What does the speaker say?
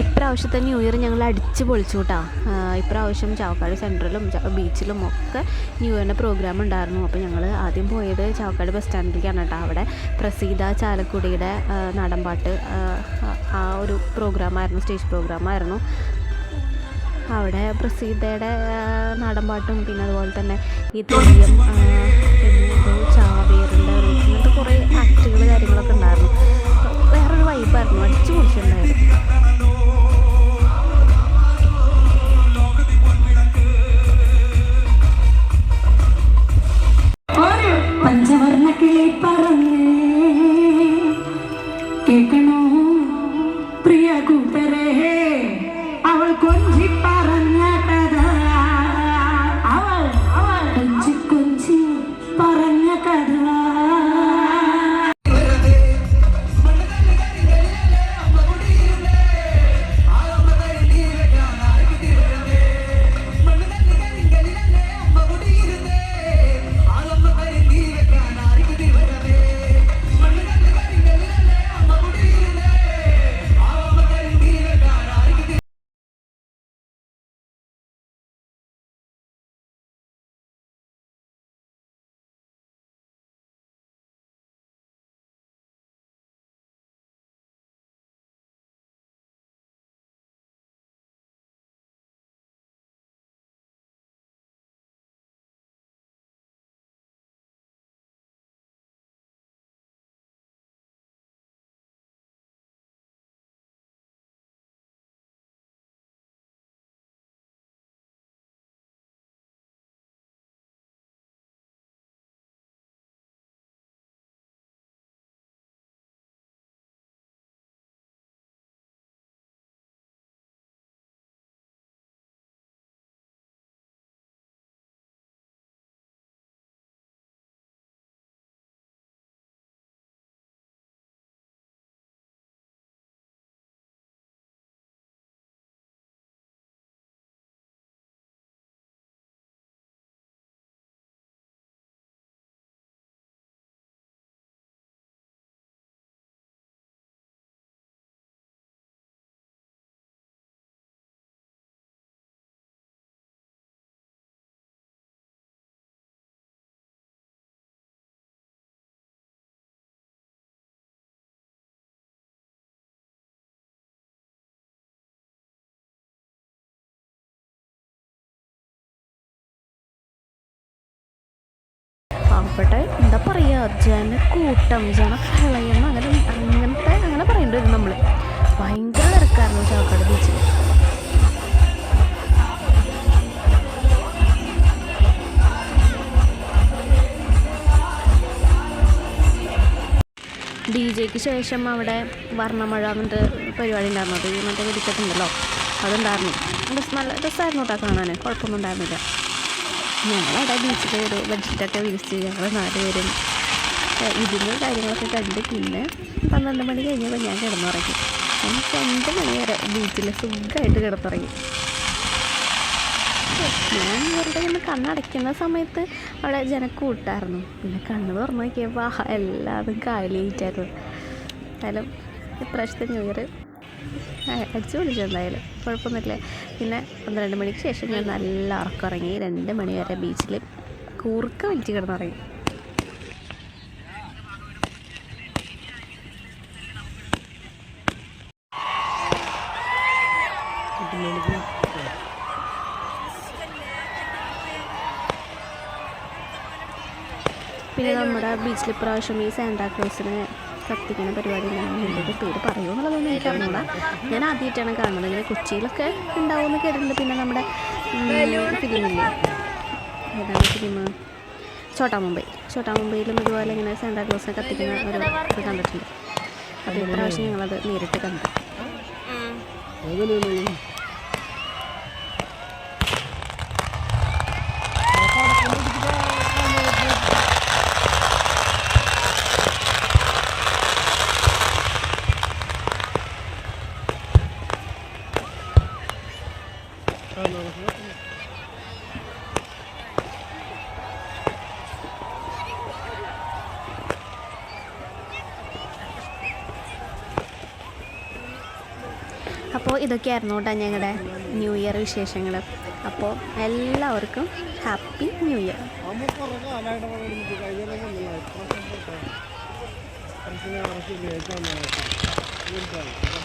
ഇപ്രാവശ്യത്തെ new year ഞങ്ങൾ അടിച്ച് പൊളിച്ചു കേട്ടോ ഇപ്രാവശ്യം ചാവക്കാട് സെൻട്രലും ബീച്ചിലും ഒക്കെ ന്യൂ ഇയറിന്റെ പ്രോഗ്രാം ഉണ്ടായിരുന്നു. അപ്പോൾ ഞങ്ങൾ ആദ്യം പോയത് ചാവക്കാട് ബസ് സ്റ്റാൻഡിലേക്കാണ് കേട്ടോ അവിടെ പ്രസീത ചാലക്കുടിയുടെ നടൻപാട്ട് ആ, ഒരു പ്രോഗ്രാമായിരുന്നു സ്റ്റേജ് പ്രോഗ്രാമായിരുന്നു അവിടെ പ്രസീതയുടെ നടൻപാട്ടും പിന്നെ അതുപോലെ തന്നെ ഈ തെയ്യം ചാവേറിന്റെ ഒരു ഇങ്ങനത്തെ കുറേ ആക്ടുകൾ കാര്യങ്ങളൊക്കെ ഉണ്ടായിരുന്നു. വേറൊരു വൈബായിരുന്നു അടിച്ചു പൊളിച്ചിട്ടുണ്ടായിരുന്നു. കൂട്ടരേ അവൾ കൊഞ്ചി പറഞ്ഞ അവിടെ എന്താ പറയുക ജനക്കൂട്ടം ജനപ്രളയം അങ്ങനെ അങ്ങനത്തെ അങ്ങനെ പറയേണ്ടി വരും നമ്മൾ ഭയങ്കര തിരക്കായിരുന്നു ചാവക്കാട് ബീച്ചിൽ ഡി ജെക്ക് ശേഷം അവിടെ വർണമഴ എന്നിട്ട് പരിപാടി ഉണ്ടായിരുന്നു. അത് മറ്റേ വെടിക്കെട്ടുണ്ടല്ലോ അതുണ്ടായിരുന്നു. നല്ല രസമായിരുന്നു കേട്ടോ കാണാൻ കുഴപ്പമൊന്നും ഉണ്ടായിരുന്നില്ല. ഞങ്ങളവിടെ ബീച്ചിൽ ഒരു ബെഡ്ഷീറ്റൊക്കെ വിരിച്ച് ഞങ്ങൾ നാല് പേരും ഇരുന്ന് കാര്യങ്ങളൊക്കെ കണ്ട് പിന്നെ പന്ത്രണ്ട് മണി കഴിഞ്ഞപ്പോൾ ഞാൻ കിടന്നുറങ്ങി. എനിക്ക് രണ്ട് മണി വരെ ബീച്ചിൽ സുഖമായിട്ട് കിടന്നുറങ്ങി. ഞാൻ വെറുതെ ഇന്ന് കണ്ണടയ്ക്കുന്ന സമയത്ത് അവിടെ ജനക്കൂട്ടായിരുന്നു. പിന്നെ കണ്ണ് തുറന്നു നോക്കിയപ്പോൾ എല്ലാതും കാലിയായിട്ടായിരുന്നു. എന്തായാലും ഇപ്രാവശ്യത്തെ ന്യൂ ഇയർ അടിച്ചു പൊളിച്ചു എന്തായാലും. കുഴപ്പമൊന്നുമില്ല. പിന്നെ പന്ത്രണ്ട് മണിക്ക് ശേഷം ഞാൻ നല്ല ഉറക്കമിറങ്ങി രണ്ട് മണി വരെ ബീച്ചിൽ കൂർക്ക വലിച്ച് കിടന്നുറങ്ങി. പിന്നെ നമ്മുടെ ബീച്ചിൽ ഇപ്രാവശ്യം ഈ സാന്റാക്ലോസിനെ കത്തിക്കുന്ന പരിപാടി ഉണ്ടായിരുന്നു ഇതിന്റെ പേര് പറയുമോ എന്നുള്ളതൊന്നും എനിക്കറിഞ്ഞൂടാ. ഞാൻ ആദ്യമായിട്ടാണ് കാണുന്നത്. ഇങ്ങനെ കൊച്ചിയിലൊക്കെ ഉണ്ടാവുമെന്ന് കേട്ടിട്ടുണ്ട്. പിന്നെ നമ്മുടെ ഫിലിമില്ലേ ഏതാണ് ഫിലിം ചോട്ടാ മുംബൈ ചോട്ടാ മുംബൈയിലും ഇതുപോലെ ഇങ്ങനെ സാന്റാക്ലോസിനെ കത്തിക്കുന്ന ഒരു ഇത് കണ്ടിട്ടുണ്ട്. അപ്പോൾ ഇപ്രാവശ്യം ഞങ്ങളത് നേരിട്ട് കണ്ടു. അപ്പോൾ ഇതൊക്കെയായിരുന്നു കേട്ടോ ഞങ്ങളുടെ ന്യൂ ഇയർ വിശേഷങ്ങൾ അപ്പോൾ എല്ലാവർക്കും happy new year Thank you.